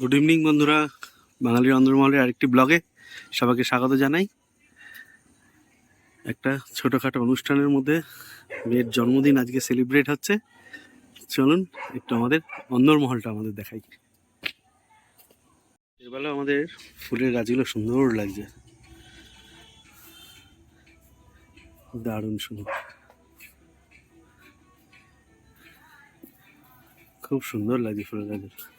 Good evening বন্ধুরা। বাঙালির অন্দরমহলের আরেকটি ব্লগে সবাইকে স্বাগত জানাই। একটা ছোটোখাটো অনুষ্ঠানের মধ্যে মেয়ের জন্মদিন আজকে সেলিব্রেট হচ্ছে। চলুন, একটু আমাদের অন্দরমহলটা আমাদের দেখাই। এবেলা আমাদের ফুলের গাছগুলো সুন্দর লাগছে। দারুণ সুন্দর। খুব সুন্দর লাগছে ফুলের গাছগুলো।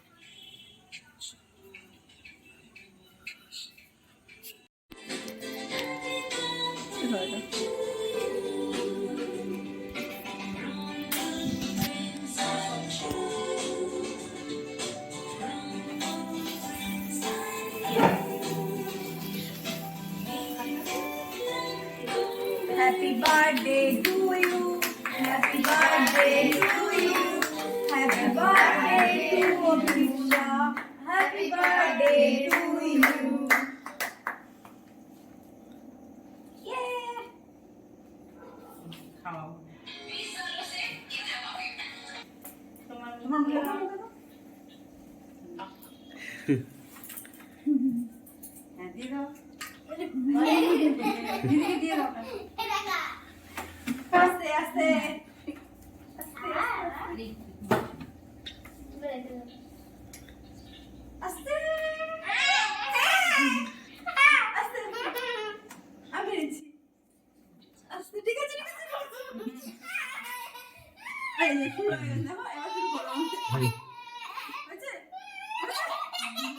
তোমার তোমার মুখে দাও। হ্যাঁ, দিয়ে দাও। দিদিকে দিয়ে দাও আস্তে আস্তে আস্তে আস্তে আমি পেরেছি আস্তে ঠিক আছে ঠিক আছে এই যে শুরু হয়ে গেছে দেখো এবার শুরু করো হয়েছে ভিডিও লাগাইতেও পারছিস না ওই জন্য লাগিয়ে দুটো ভূত বানিয়ে দিয়েছে এই বাহাতে দেয়নি এই বাহাতে দিয়েছে ওদের দিয়েছে এটাই অনেক এই মেয়ে মেয়ে মুখে দিয়েছে না দিয়েছে দাদা আমি নিচ্ছি বাকিটা যদি আমি ওকে পুরো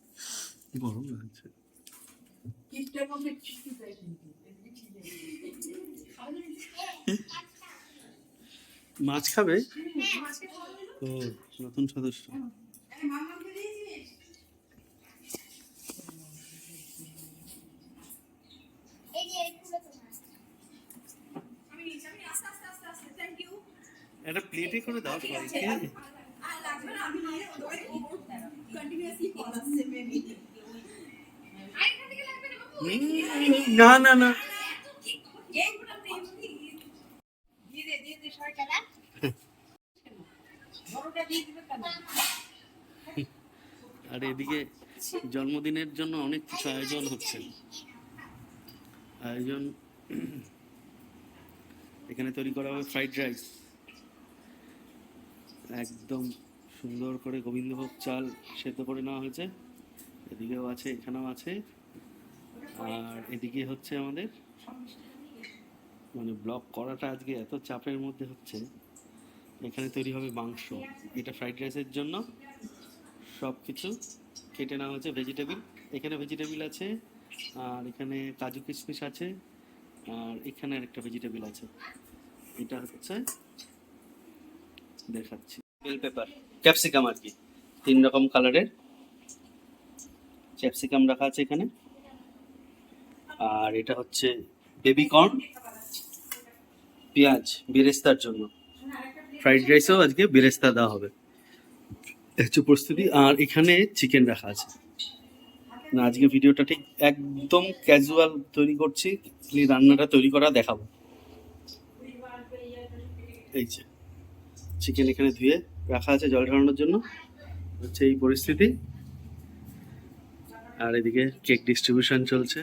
গরম লাগছে। মাছ খাবে? দিল ও নতুন সদস্য। একটা প্লেটে করে দাও সবাইকে। আর লাগবে না আমি না না না। আর এদিকে জন্মদিনের জন্য অনেক কিছু আয়োজন হচ্ছে। আয়োজন এখানে তৈরি করা হবে ফ্রাইড রাইস। একদম সুন্দর করে গোবিন্দভোগ চাল সেদ্ধ করে নেওয়া হয়েছে। এদিকেও আছে, এখানেও আছে। আর এদিকে হচ্ছে আমাদের মানে ব্লক করাটা আজকে এত চাপের মধ্যে হচ্ছে। এখানে তৈরি হবে মাংস। এটা ফ্রাইড রাইসের জন্য। সব কিছু কেটে নেওয়া হয়েছে ভেজিটেবিল এখানে ভেজিটেবিল আছে, আর এখানে কাজু কিশমিশ আছে, আর এখানে আরেকটা ভেজিটেবিল আছে। এটা হচ্ছে দেখাচ্ছি। বেল পেপার ক্যাপসিকাম আর কি। তিন রকম কালারের ক্যাপসিকাম রাখা আছে এখানে। আর এটা হচ্ছে বেবি কর্ন পেঁয়াজ, বেরেস্তার জন্য। ফ্রাইড রাইসও আজকে বেরেস্তা দেওয়া হবে। হচ্ছে প্রস্তুতি। আর এখানে চিকেন রাখা আছে। না, আজকে ভিডিওটা ঠিক একদম ক্যাজুয়াল তৈরি করছি। রান্নাটা তৈরি করা দেখাবো। এই যে চিকেন এখানে ধুয়ে রাখা আছে জল ঢালানোর জন্য। হচ্ছে এই পরিস্থিতি। আর এদিকে কেক ডিস্ট্রিবিউশন চলছে।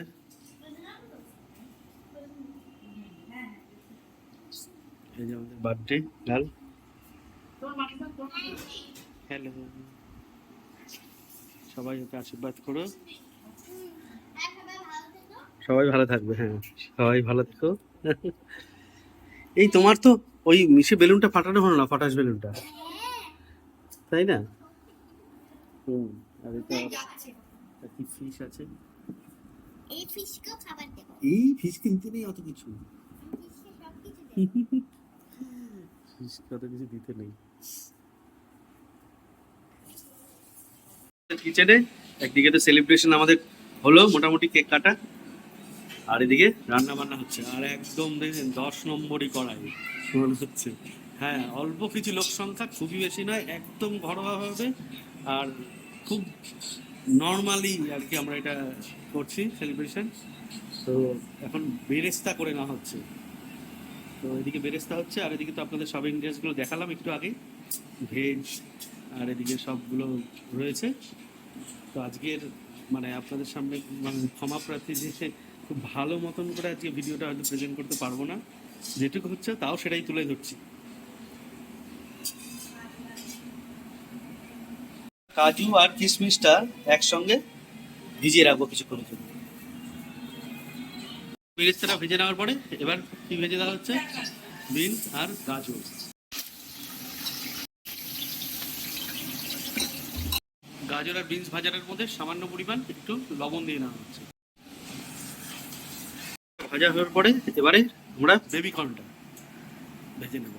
বার্থডে গার্ল হ্যালো সবাই ওকে আশীর্বাদ করো। সবাই ভালো থাকবে হ্যাঁ। সবাই ভালো থেকো। এই তোমার তো ওই মিশে বেলুনটা ফাটানো হলো না ফাটাস বেলুনটা? তাই না? হুম আর এটা কি ফিশ আছে? এই ফিশকেও খাবার দেবো। এই ফিশ কিনতে নেই অত কিছু? ফিশ কত কিছু দিতে নেই। কিচেনে একদিকে তো সেলিব্রেশন আমাদের হলো মোটামুটি কেক কাটা। আর এদিকে রান্না বান্না হচ্ছে। আর একদম দেখেন দশ নম্বরই কড়াই। মনে হচ্ছে হ্যাঁ অল্প কিছু লোক সংখ্যা, খুবই বেশি নয়, একদম ঘরোয়াভাবে আর খুব নর্মালি আর কি আমরা এটা করছি সেলিব্রেশন তো এখন বেরেস্তা করে নেওয়া হচ্ছে। তো এদিকে বেরেস্তা হচ্ছে, আর এদিকে তো আপনাদের সব ইন্ডিয়াসগুলো দেখালাম একটু আগে ভেজ আর এদিকে সবগুলো রয়েছে। তো আজকের মানে আপনাদের সামনে মানে ক্ষমা প্রার্থী যে খুব ভালো মতন করে আজকে ভিডিওটা হয়তো প্রেজেন্ট করতে পারব না। যেটুকু হচ্ছে তাও সেটাই তুলে ধরছি। কাজু আর কিশমিশটা একসঙ্গে ভিজিয়ে রাখব কিছুক্ষণের জন্য। বেরেস্তাটা ভেজে নেওয়ার পরে এবার কি ভেজে দেওয়া হচ্ছে? বিনস আর গাজর গাজর আর বিনস ভাজার মধ্যে সামান্য পরিমাণ একটু লবণ দিয়ে নেওয়া হচ্ছে। ভাজা হওয়ার পরে এবারে আমরা বেবি কর্নটা ভেজে নেব।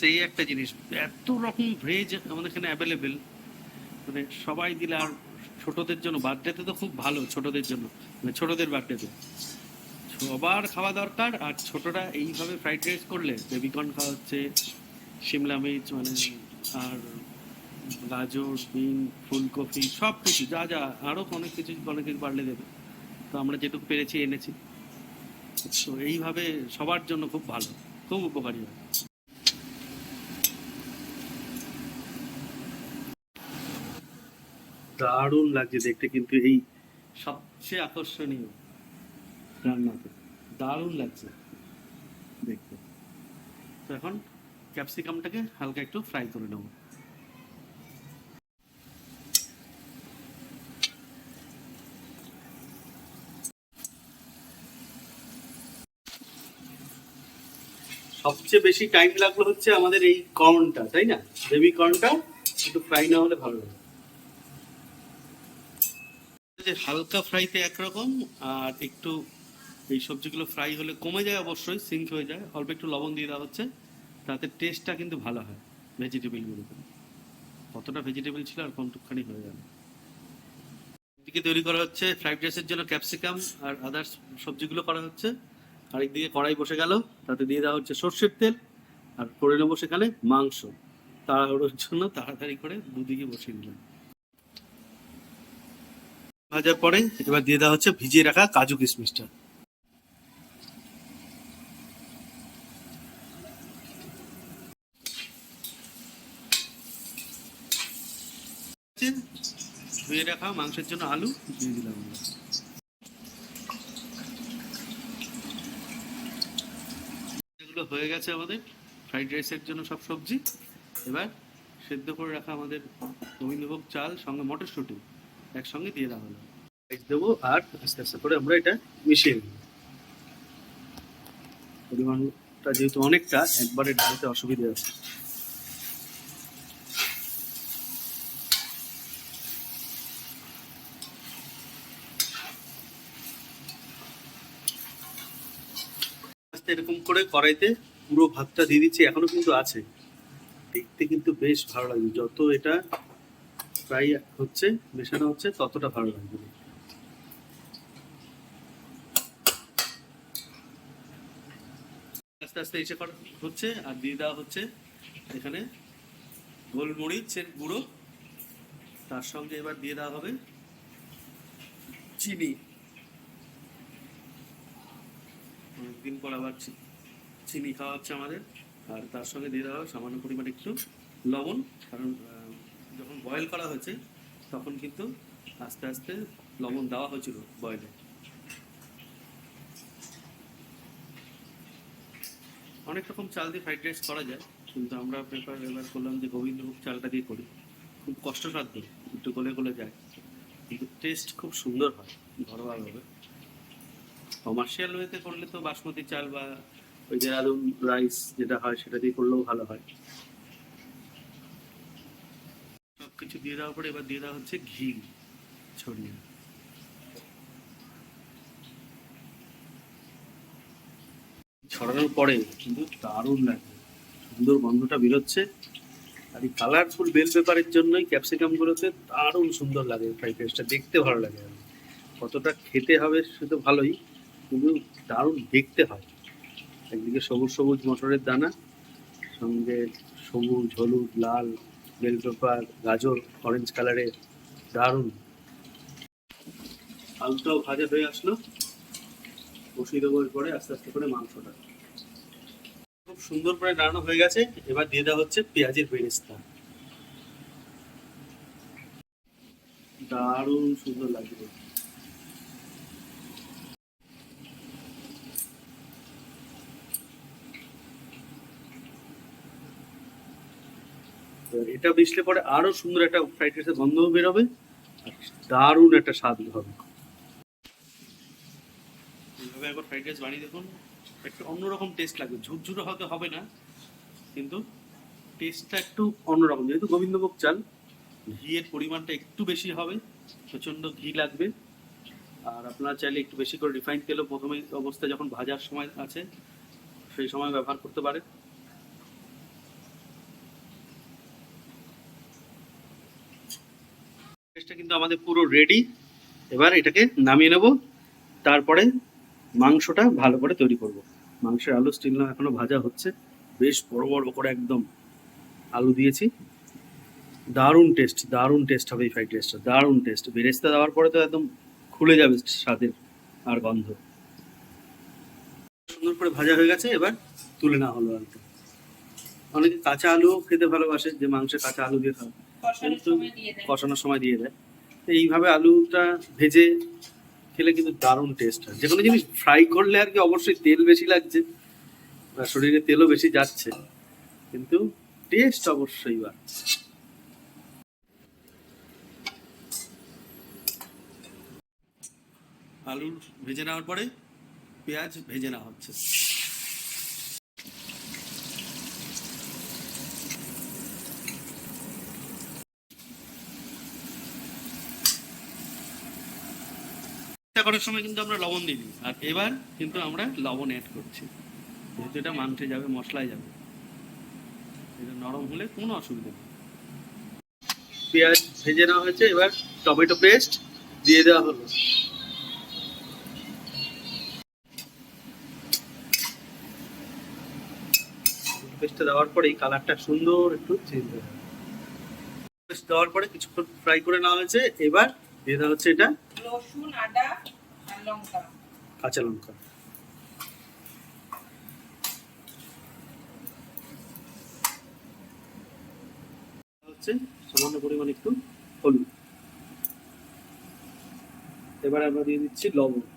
সেই একটা জিনিস। এত রকম ভেজ আমাদের এখানে অ্যাভেলেবেল মানে সবাই দিলে আর ছোটদের জন্য বার্থডেতে তো খুব ভালো ছোটদের জন্য মানে ছোটদের বার্থডেতে সবার খাওয়া দরকার, আর ছোটরা এইভাবে ফ্রাইড রাইস করলে বেবিকর্ন খাওয়া হচ্ছে শিমলা মির্চ মানে আর গাজর, বিন, ফুলকপি সব কিছু যা যা আরও অনেক কিছু অনেক কিছু বাড়লে দেবে। তো আমরা যেটুকু পেরেছি এনেছি। তো এইভাবে সবার জন্য খুব ভালো, খুব উপকারী হয় দারুণ লাগছে দেখতে, কিন্তু এই সবচেয়ে আকর্ষণীয় রান্নাতে। দারুণ লাগছে দেখতে। তো এখন ক্যাপসিকামটাকে হালকা একটু ফ্রাই করে নেব। সবচেয়ে বেশি টাইম লাগল হচ্ছে আমাদের এই কর্নটা তাই না? বেবি কর্নটা একটু ফ্রাই না হলে ভালো লাগে। হালকা ফ্রাইতে একরকম, আর একটু এই সবজিগুলো ফ্রাই হলে কমে যায় অবশ্যই, সিঙ্ক হয়ে যায়, অল্প একটু লবণ দিয়ে দেওয়া হচ্ছে, তাতে টেস্টটা কিন্তু ভালো হয় ভেজিটেবিলগুলোতে। কতটা ভেজিটেবল ছিল আর কতখানি হয়ে গেল। এদিকে তৈরি করা হচ্ছে ফ্রাইড রাইসের জন্য ক্যাপসিকাম আর আদার্স সবজিগুলো করা হচ্ছে। আর একদিকে কড়াই বসে গেল, তাতে দিয়ে দেওয়া হচ্ছে সর্ষের তেল, আর করে নেব সেখানে মাংস। তাড়াহুড়োর জন্য তাড়াতাড়ি করে দুদিকে বসিয়ে দিলাম। ভাজার পরে এবার দিয়ে দেওয়া হচ্ছে ভিজিয়ে রাখা কাজু কিশমিশটা। ধুয়ে রাখা মাংসের জন্য আলু, দিয়ে দিলাম আমরা। এগুলো হয়ে গেছে আমাদের ফ্রাইড রাইসের জন্য সব সবজি। এবার সেদ্ধ করে রাখা আমাদের গোবিন্দভোগ চাল সঙ্গে মটরশুঁটি। একসঙ্গে দিয়ে দেওয়া হলো। রাইস দেবো আর আস্তে আস্তে করে আমরা এটা মিশিয়ে নেব। পরিমাণটা যেহেতু অনেকটা, একবারে ঢালতে অসুবিধা আছে। এরকম করে কড়াইতে পুরো ভাতটা দিয়ে দিচ্ছি, এখনও কিন্তু আছে। দেখতে কিন্তু বেশ ভালো লাগবে যত এটা ফ্রাই হচ্ছে মেশানো হচ্ছে ততটা ভালো লাগবে আস্তে আস্তে এসে হচ্ছে, আর দিয়ে দেওয়া হচ্ছে এখানে গোলমরিচের গুঁড়ো। তার সঙ্গে এবার দিয়ে দেওয়া হবে চিনি। অনেকদিন পর আবার চিনি খাওয়া হচ্ছে আমাদের। আর তার সঙ্গে দিয়ে দেওয়া হবে সামান্য পরিমাণে একটু লবণ, কারণ যখন বয়েল করা হয়েছে, তখন কিন্তু আস্তে আস্তে লবণ দেওয়া হয়েছিল বয়েলে অনেক রকম চাল দিয়ে ফ্রাইড রাইস করা যায়, কিন্তু আমরা প্রেফার এবার করলাম যে গোবিন্দভোগ চালটা দিয়ে করি। খুব কষ্টসাধ্য, একটু গলে গলে যায়, কিন্তু টেস্ট খুব সুন্দর হয়, ঘরোয়াভাবে। কমার্শিয়াল ওয়েতে করলে তো বাসমতি চাল বা ওই দেরাদুন রাইস যেটা হয়, সেটা দিয়ে করলেও ভালো হয়। দিয়ে দেওয়ার পরে এবার দিয়ে দেওয়া হচ্ছে ঘি ছড়িয়ে। ছড়ানোর পরে কিন্তু দারুণ লাগে সুন্দর গন্ধটা বেরোচ্ছে। আর এই কালারফুল বেল পেপারের জন্যই ক্যাপসিকামগুলোতে দারুণ সুন্দর লাগে ফ্রাইড রাইসটা দেখতে ভালো লাগে। কতটা খেতে হবে সে তো ভালোই, কিন্তু দারুণ দেখতে হয়। একদিকে সবুজ সবুজ মটরের দানা, সঙ্গে সবুজ, হলুদ, লাল বেল পেপার গাজর অরেঞ্জ কালারের দারুণ। আলুটাও ভাজা হয়ে আসলো। বসিয়ে দেবো পরে আস্তে আস্তে করে মাংসটা। খুব সুন্দর করে রান্না হয়ে গেছে। এবার দিয়ে দেওয়া হচ্ছে পেঁয়াজের বেরেস্তা। দারুণ সুন্দর লাগবে এটা মিশলে পরে আরও সুন্দর একটা ফ্রাইড রাইসের গন্ধ বেরোবে, দারুণ একটা স্বাদ হবে। এইভাবে একবার ফ্রাইড রাইস বানিয়ে দেখুন, একটু টেস্ট লাগবে। ঝুরঝুরে হবে না, কিন্তু টেস্টটা একটু যেহেতু গোবিন্দভোগ ঘিয়ের পরিমাণটা একটু বেশি হবে, প্রচণ্ড ঘি লাগবে। আর আপনারা চাইলে একটু বেশি করে রিফাইন প্রথমে যখন ভাজার সময় আছে, সেই সময় ব্যবহার করতে পারে কিন্তু আমাদের পুরো রেডি এবার এটাকে নামিয়ে নেব। তারপরে মাংসটা ভালো করে তৈরি করব। মাংসের আলু স্টিল না এখনও ভাজা হচ্ছে। বেশ বড় বড় করে একদম আলু দিয়েছি। দারুণ টেস্ট দারুণ টেস্ট হবে এই ফ্রাইড রাইসটা দারুণ টেস্ট বেরেস্তা দেওয়ার পরে তো একদম খুলে যাবে স্বাদের আর গন্ধ। সুন্দর করে ভাজা হয়ে গেছে এবার তুলে নেওয়া হলো আলুটা। অনেকে কাঁচা আলু খেতে ভালোবাসে যে মাংসে কাঁচা আলু দিয়ে খাওয়া কষানোর সময় দিয়ে দেয়। এইভাবে আলুটা ভেজে খেলে কিন্তু দারুণ টেস্ট হয়। যে কোনো জিনিস ফ্রাই করলে আর কি অবশ্যই তেল বেশি লাগছে, বা শরীরে তেলও বেশি যাচ্ছে, কিন্তু টেস্ট অবশ্যই বা আলু ভেজে নেওয়ার পরে পেঁয়াজ ভেজে নেওয়া হচ্ছে। করার সময় কিন্তু আমরা লবণ দিইনি আর এবার কিন্তু আমরা লবণ অ্যাড করছি। যেহেতু এটা মাংসে যাবে, মশলায় যাবে। এটা নরম হলে কোনো অসুবিধা নেই। পেঁয়াজ ভেজে নেওয়া হয়েছে, এবার টমেটো পেস্ট দিয়ে দেওয়া হলো। পেস্টটা দেওয়ার পরেই কালারটা সুন্দর একটু চেঞ্জ হয়ে দেওয়ার পরে কিছুক্ষণ ফ্রাই করে নেওয়া হয়েছে। এবার দিয়ে দেওয়া হচ্ছে এটা রসুন, আদা লঙ্কা। কাঁচা লঙ্কা। হচ্ছে সামান্য পরিমাণ একটু হলুদ। এবার আমরা দিয়ে দিচ্ছি লবণ।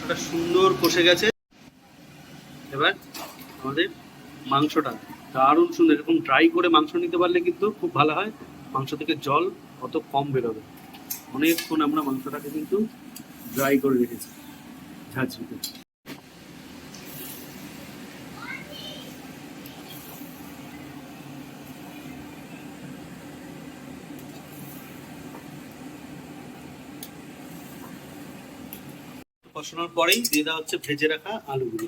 মাংসটা সুন্দর কষে গেছে। এবার আমাদের মাংসটা দারুণ সুন্দর, এরকম ড্রাই করে মাংস নিতে পারলে কিন্তু খুব ভালো হয়। মাংস থেকে জল অত কম বেরোবে অনেকক্ষণ আমরা মাংসটাকে কিন্তু ড্রাই করে রেখেছি। ঝাঁঝরিতে কষানোর পরেই দিয়ে দেওয়া হচ্ছে ভেজে রাখা আলুগুলো।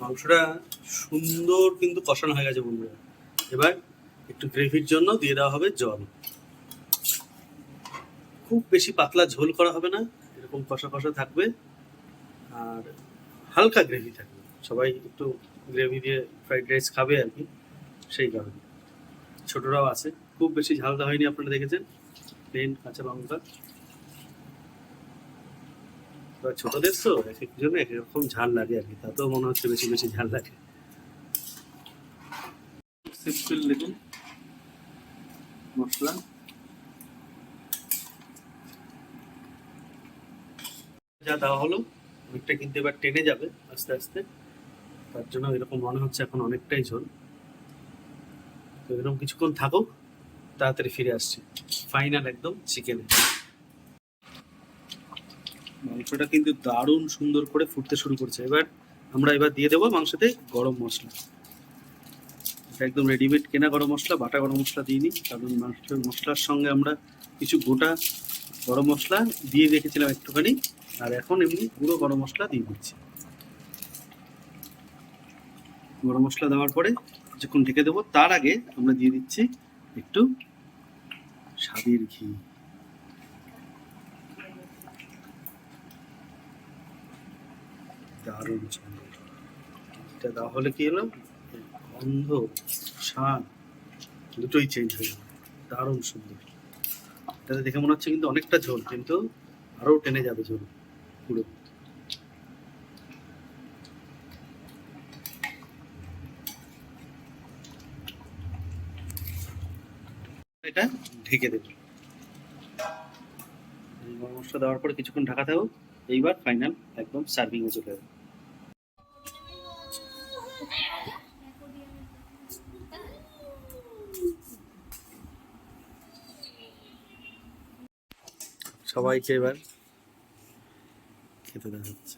মাংসটা সুন্দর কিন্তু কষানো হয়ে গেছে বন্ধুরা। এবার একটু গ্রেভির জন্য দিয়ে দেওয়া হবে জল। খুব বেশি পাতলা ঝোল করা হবে না, এরকম কষা কষা থাকবে, আর হালকা গ্রেভি থাকবে। সবাই একটু গ্রেভি দিয়ে ফ্রাইড রাইস খাবে আর কি, সেই কারণে। ছোটরাও আছে, খুব বেশি ঝাল দেওয়া হয়নি, আপনারা দেখেছেন। প্লেন কাঁচা লঙ্কা। এবার ছোটদের তো এক এক জন্য এক এক রকম ঝাল লাগে আর কি তাতেও মনে হচ্ছে বেশি বেশি ঝাল লাগে। সিম্পল দেখুন। মশলা। যা দেওয়া হলো অনেকটা কিন্তু এবার টেনে যাবে আস্তে আস্তে। তার জন্য এরকম মনে হচ্ছে এখন অনেকটাই ঝোল। তো এরকম কিছুক্ষণ থাকুক তাড়াতাড়ি ফিরে আসছে। ফাইনাল একদম চিকেনে। মাংসটা কিন্তু দারুণ সুন্দর করে ফুটতে শুরু করছে। এবার আমরা এবার দিয়ে দেবো মাংসতে গরম মশলা। এটা একদম রেডিমেড কেনা গরম মশলা, বাটা গরম মশলা দিইনি কারণ মাংসের মশলার সঙ্গে আমরা কিছু গোটা গরম মশলা দিয়ে রেখেছিলাম একটুখানি, আর এখন এমনি পুরো গরম মশলা দিয়ে দিচ্ছি। গরম মশলা দেওয়ার পরে কিছুক্ষণ ঢেকে দেবো, তার আগে আমরা দিয়ে দিচ্ছি একটু স্বাদের ঘি। দারুণ সুন্দর এটা দেওয়া হলে কি হলো? গন্ধ, স্বাদ দুটোই চেঞ্জ হয়ে গেল। দারুণ সুন্দর। এটাতে দেখে মনে হচ্ছে কিন্তু অনেকটা ঝোল, কিন্তু আরও টেনে যাবে ঝোল পুরো। এটা ঢেকে দেবে। মশলা দেওয়ার পরে কিছুক্ষণ ঢাকা থাকো এইবার ফাইনাল একদম সার্ভিং এ চলে যাবে। সবাইকে এবার খেতে দেওয়া হচ্ছে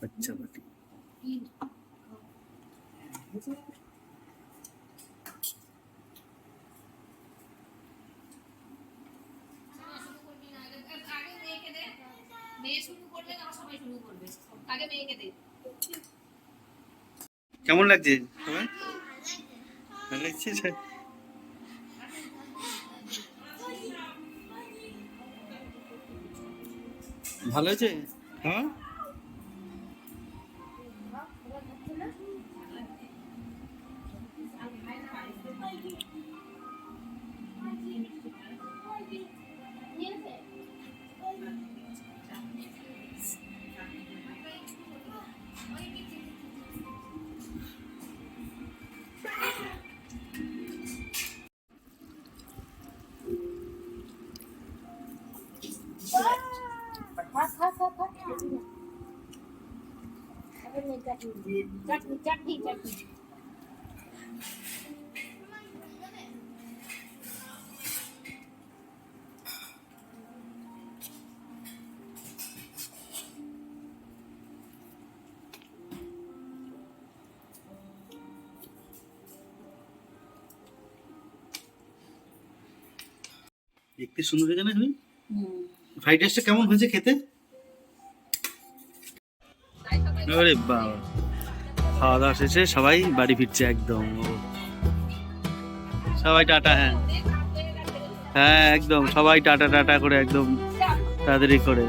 বাচ্চা বাটি। কেমন লাগছে সবাই ভালো লাগছে? ভালো আছে হ্যাঁ? চাটনি চাটনি চাটনি দেখতে সুন্দর হয়েছে না তুমি ফ্রাইড রাইসটা কেমন হয়েছে খেতে? আরে বাবা। খাওয়া দাওয়া শেষে সবাই বাড়ি ফিরছে একদম। সবাই টাটা হ্যাঁ। হ্যাঁ একদম। সবাই টাটা টাটা করে একদম তাড়াতাড়ি করে।